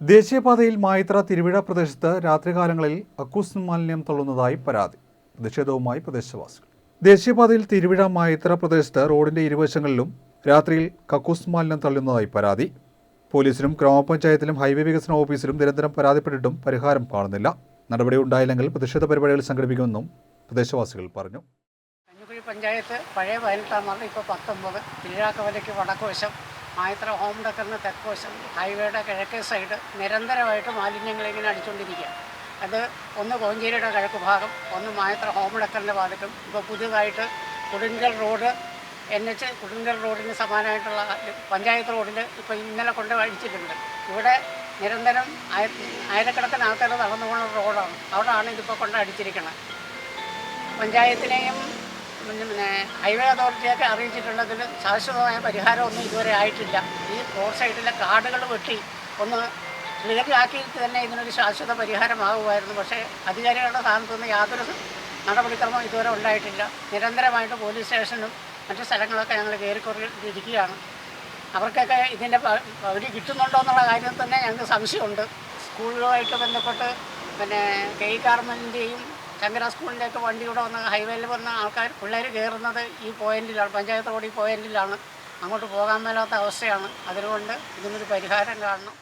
ദേശീയപാതയിൽ മായിത്ര തിരുവിഴ പ്രദേശത്ത് രാത്രികാലങ്ങളിൽ അക്കൂസ് മാലിന്യം തള്ളുന്നതായി പരാതി. പ്രതിഷേധവുമായി പ്രദേശവാസികൾ. ദേശീയപാതയിൽ തിരുവിഴ മായിത്ര പ്രദേശത്ത് റോഡിന്റെ ഇരുവശങ്ങളിലും രാത്രിയിൽ കക്കൂസ് മാലിന്യം തള്ളുന്നതായി പരാതി. പോലീസിലും ഗ്രാമപഞ്ചായത്തിലും ഹൈവേ വികസന ഓഫീസിലും നിരന്തരം പരാതിപ്പെട്ടിട്ടും പരിഹാരം കാണുന്നില്ല. നടപടി ഉണ്ടായില്ലെങ്കിൽ പ്രതിഷേധ പരിപാടികൾ സംഘടിപ്പിക്കുമെന്നും പ്രദേശവാസികൾ പറഞ്ഞു. പഞ്ചായത്ത് പഴയ പതിനെട്ടാം വാർഡ് ഇപ്പോൾ പത്തൊമ്പത്. തിരുരാക്കവലയ്ക്ക് വടക്കുവശം മായത്ര ഹോം ഡക്കറിന് തെക്കോശം. ഹൈവേയുടെ കിഴക്കേ സൈഡ് നിരന്തരമായിട്ട് മാലിന്യങ്ങൾ ഇങ്ങനെ അടിച്ചുകൊണ്ടിരിക്കുക അത് ഒന്ന് കോഞ്ചേരിയുടെ കിഴക്ക് ഭാഗം ഒന്ന് മായത്ര ഹോം ഡക്കറിന്റെ ഭാഗത്തും. ഇപ്പോൾ പുതിയതായിട്ട് Kudungal road N H Kudungal റോഡിന് സമാനമായിട്ടുള്ള പഞ്ചായത്ത് റോഡിൽ ഇപ്പോൾ ഇന്നലെ കൊണ്ട് അഴിച്ചിട്ടുണ്ട്. ഇവിടെ നിരന്തരം ആയ ആയിരക്കണക്കിന് ആൾക്കാർ നടന്നു പോകുന്ന റോഡാണ്. അവിടെയാണ് ഇതിപ്പോൾ കൊണ്ട് അടിച്ചിരിക്കുന്നത് പഞ്ചായത്തിനെയും പിന്നെ ഹൈവേ അതോറിറ്റിയൊക്കെ അറിയിച്ചിട്ടുള്ളതിൽ ശാശ്വതമായ പരിഹാരമൊന്നും ഇതുവരെ ആയിട്ടില്ല. ഈ റോഡ് സൈഡിലെ കാടുകൾ വെട്ടി ഒന്ന് ക്ലിയറാക്കി തന്നെ ഇതിനൊരു ശാശ്വത പരിഹാരമാകുമായിരുന്നു. പക്ഷേ അധികാരികളുടെ സ്ഥാനത്തു നിന്ന് യാതൊരു നടപടിക്രമം ഇതുവരെ ഉണ്ടായിട്ടില്ല. നിരന്തരമായിട്ട് പോലീസ് സ്റ്റേഷനും മറ്റു സ്ഥലങ്ങളൊക്കെ ഞങ്ങൾ കയറിക്കൊണ്ടിരിക്കുകയാണ്. അവർക്കൊക്കെ ഇതിന്റെ പകുതി കിട്ടുന്നുണ്ടോ എന്നുള്ള കാര്യം തന്നെ ഞങ്ങൾക്ക് സംശയമുണ്ട്. സ്കൂളുമായിട്ട് ബന്ധപ്പെട്ട് പിന്നെ കെ ഇ ഗാർമെന്റിന്റെയും ശങ്കര സ്കൂളിലേക്ക് വണ്ടിയുടെ വന്ന ഹൈവേയിൽ വന്ന ആൾക്കാർ പിള്ളേർ കയറുന്നത് ഈ പോയിന്റിലാണ് പഞ്ചായത്ത് റോഡ് ഈ പോയിന്റിലാണ്. അങ്ങോട്ട് പോകാൻ മേലാത്ത അവസ്ഥയാണ്. അതുകൊണ്ട് ഇതിനൊരു പരിഹാരം കാണണം.